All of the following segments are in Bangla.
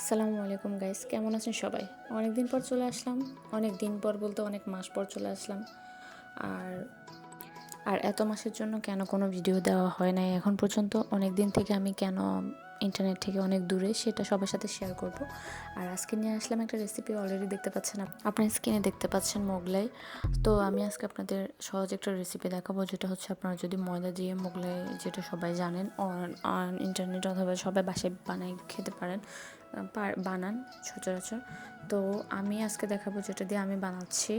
আসসালামু আলাইকুম গাইস, কেমন আছেন সবাই? অনেক দিন পর চলে আসলাম অনেক দিন পর বলতে অনেক মাস পর চলে আসলাম। আর আর এত মাসের জন্য কেন কোনো ভিডিও দেওয়া হয় নাই? এখন পর্যন্ত অনেক দিন থেকে আমি কেন ইন্টারনেট থেকে অনেক দূরে সেটা সবার সাথে শেয়ার করব। আর আজকে নিয়ে আসলাম একটা রেসিপি অলরেডি দেখতে পাচ্ছেন আপ- আপনার স্ক্রিনে দেখতে পাচ্ছেন মোগলাই। তো আমি আজকে আপনাদের সহজ একটা রেসিপি দেখাবো, যেটা হচ্ছে আপনারা যদি ময়দা দিয়ে মোগলাই, যেটা সবাই জানেন ইন্টারনেট অথবা সবাই বাসায় বানাই খেতে পারেন বানান সচরাচর। তো আমি আজকে দেখাবো যেটা দিয়ে আমি বানাচ্ছি।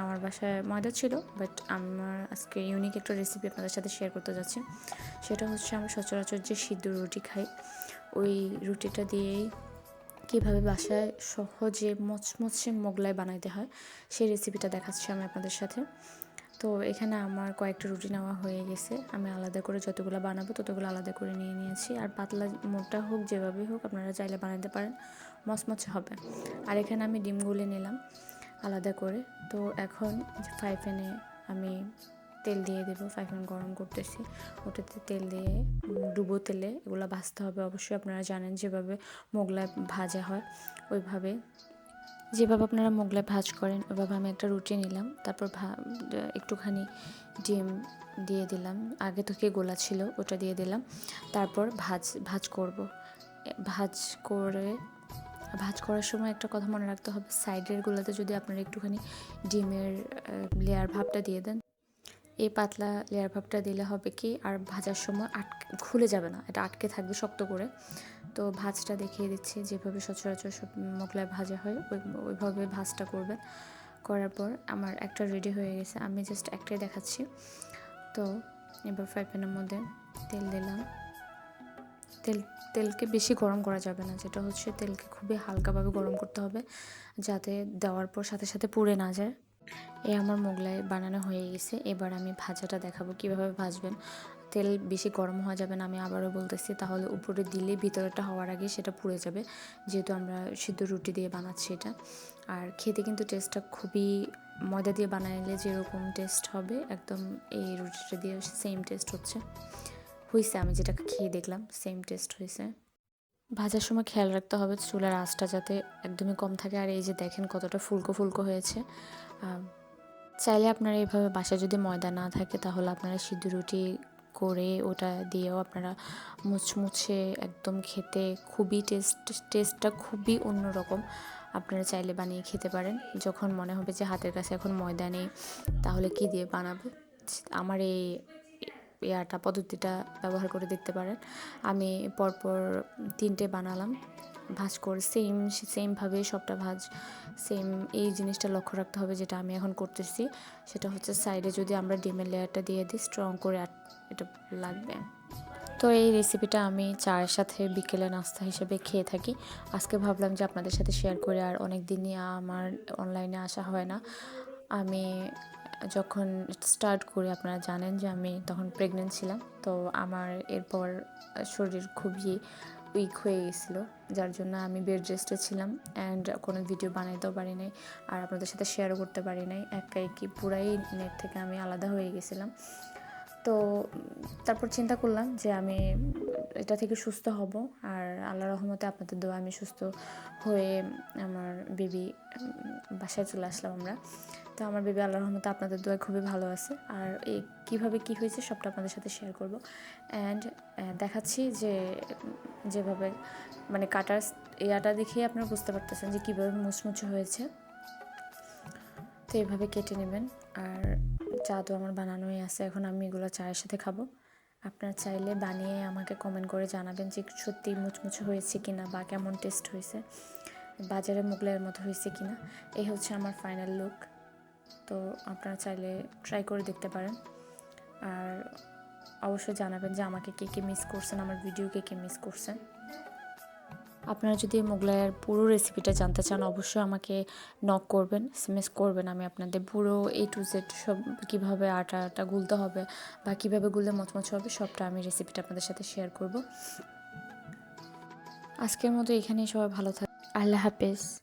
আমার বাসায় ময়দা ছিল বাট আমার আজকে ইউনিক একটা রেসিপি আপনাদের সাথে শেয়ার করতে যাচ্ছি। সেটা হচ্ছে আমরা সচরাচর যে সিদ্ধ রুটি খাই, ওই রুটিটা দিয়েই কীভাবে বাসায় সহজে মচমচে মোগলাই বানাইতে হয়, সেই রেসিপিটা দেখাচ্ছি আমি আপনাদের সাথে। তো এখানে আমার কয়েকটা রুটি নেওয়া হয়ে গেছে। আমি আলাদা করে যতগুলো বানাবো ততগুলো আলাদা করে নিয়ে নিয়েছি। আর পাতলা মোটা হোক, যেভাবে হোক, আপনারা চাইলে বানাতে পারেন। মচমচে হবে। আর এখানে আমি ডিম গুলে নিলাম আলাদা করে। তো এখন ফ্রাই প্যানে আমি তেল দিয়ে দেবো ফ্রাই প্যান গরম করতেছি। ওটাতে তেল দিয়ে ডুবো তেলে, এগুলো ভাজতে হবে। অবশ্যই আপনারা জানেন যেভাবে মোগলাই ভাজা হয়, ওইভাবে যেভাবে আপনারা মোগলাই ভাজ করেন ওভাবে আমি একটা রুটি নিলাম, তারপর একটুখানি ডিম দিয়ে দিলাম। আগে থেকে গোলা ছিল, ওটা দিয়ে দিলাম। তারপর ভাজ ভাজ করব। ভাজ করে, ভাজ করার সময় একটা কথা মনে রাখতে হবে, সাইডের গোলাতে যদি আপনারা একটুখানি ডিমের লেয়ার ভাবটা দিয়ে দেন, এই পাতলা লেয়ার ভাবটা দিলে হবে কি, আর ভাজার সময় আটকে, খুলে যাবে না, এটা আটকে থাকবে শক্ত করে। তো ভাজটা দেখিয়ে দিচ্ছি, যেভাবে সচরাচর মোগলাই ভাজা হয়, ওই, ওইভাবে ভাজটা করবেন। করার পর আমার একটা রেডি হয়ে গেছে, আমি জাস্ট একটাই দেখাচ্ছি। তো এবার ফ্রাই প্যানের মধ্যে তেল দিলাম। তেল, তেলকে বেশি গরম করা যাবে না, যেটা হচ্ছে তেলকে খুবই হালকাভাবে গরম করতে হবে, যাতে দেওয়ার পর সাথে সাথে পুড়ে না যায়। এ আমার মোগলাই বানানো হয়ে গেছে, এবার আমি ভাজাটা দেখাবো কীভাবে ভাজবেন। তেল বেশি গরম হওয়া যাবে না, আমি আবারও বলতেছি, তাহলে উপরে দিলে ভিতরেটা হওয়ার আগে সেটা পুড়ে যাবে। যেহেতু আমরা সিদ্ধ রুটি দিয়ে বানাচ্ছি এটা। আর খেতে কিন্তু টেস্টটা খুবই ময়দা দিয়ে বানাইলে যেরকম টেস্ট হবে, একদম এই রুটিটা দিয়ে সেম টেস্ট হচ্ছে। হয়েছে আমি যেটা খেয়ে দেখলাম সেম টেস্ট হয়েছে ভাজার সময় খেয়াল রাখতে হবে চুলার আঁচটা যাতে একদমই কম থাকে। আর এই যে দেখেন কতটা ফুলকো ফুলকো হয়েছে। চাইলে আপনারা এইভাবে বাসায় যদি ময়দা না থাকে, তাহলে আপনারা সিদ্ধ রুটি করে ওটা দিয়েও আপনারা মুচমুচে একদম খেতে খুবই টেস্ট টেস্টটা খুবই অন্যরকম। আপনারা চাইলে বানিয়ে খেতে পারেন। যখন মনে হবে যে হাতের কাছে এখন ময়দা নেই, তাহলে কি দিয়ে বানাবো? আমার এই ইয়াটা পদ্ধতিটা ব্যবহার করে দেখতে পারেন। আমি পরপর তিনটে বানালাম। ভাজ করে সেম সেমভাবে সবটা ভাজ সেম এই জিনিসটা লক্ষ্য রাখতে হবে যেটা আমি এখন করতেছি। সেটা হচ্ছে সাইডে যদি আমরা ডিমের লেয়ারটা দিয়ে দিই স্ট্রং করে এটা লাগবে। তো এই রেসিপিটা আমি চায়ের সাথে বিকেলে নাস্তা হিসেবে খেয়ে থাকি। আজকে ভাবলাম যে আপনাদের সাথে শেয়ার করে আর অনেক দিনই আমার অনলাইনে আসা হয় না। আমি যখন স্টার্ট করি, আপনারা জানেন যে আমি তখন প্রেগনেন্ট ছিলাম। তো আমার এরপর শরীর খুবই উইক হয়ে গেছিল যার জন্য আমি বেড রেস্টে ছিলাম অ্যান্ড কোনো ভিডিও বানাইতেও পারি নাই আর আপনাদের সাথে শেয়ারও করতে পারি নাই। একাই কি পুরাই নেট থেকে আমি আলাদা হয়ে গেছিলাম। তো তারপর চিন্তা করলাম যে আমি এটা থেকে সুস্থ হব। আর আল্লাহ রহমতে আপনাদের দোয়া আমি সুস্থ হয়ে আমার বেবি বাসায় চলে আসলাম আমরা। তো আমার বেবি আল্লাহ রহমতে আপনাদের দোয়া খুবই ভালো আছে। আর এই কীভাবে কী হয়েছে সবটা আপনাদের সাথে শেয়ার করব। অ্যান্ড দেখাচ্ছি যে, যেভাবে মানে কাটার ইয়াটা দেখেই আপনারা বুঝতে পারতেছেন যে কীভাবে মুচমুচে হয়েছে। তো এইভাবে কেটে নেবেন। আর চা তো আমার বানানোই আছে। এখন আমি এগুলো চায়ের সাথে খাব। আপনারা চাইলে বানিয়ে আমাকে কমেন্ট করে জানাবেন যে সত্যি মুচমুচে হয়েছে কি না বা কেমন টেস্ট হয়েছে, বাজারে মোগলাইয়ের মতো হয়েছে কি না এই হচ্ছে আমার ফাইনাল লুক তো আপনারা চাইলে ট্রাই করে দেখতে পারেন। আর অবশ্যই জানাবেন যে আমাকে কে কে মিস করছেন, আমার ভিডিও কে কে মিস করছেন। আপনারা যদি মোগলাইয়ের পুরো রেসিপিটা জানতে চান, অবশ্যই আমাকে নক করবেন এসএমএস করবেন। আমি আপনাদের পুরো এ টু জেড সব কীভাবে আটাটা গুলতে হবে বা কীভাবে গুললে মচমচ হবে, সবটা আমি রেসিপিটা আপনাদের সাথে শেয়ার করব। আজকের মতো এখানেই সবাই ভালো থাক আল্লাহ হাফেজ।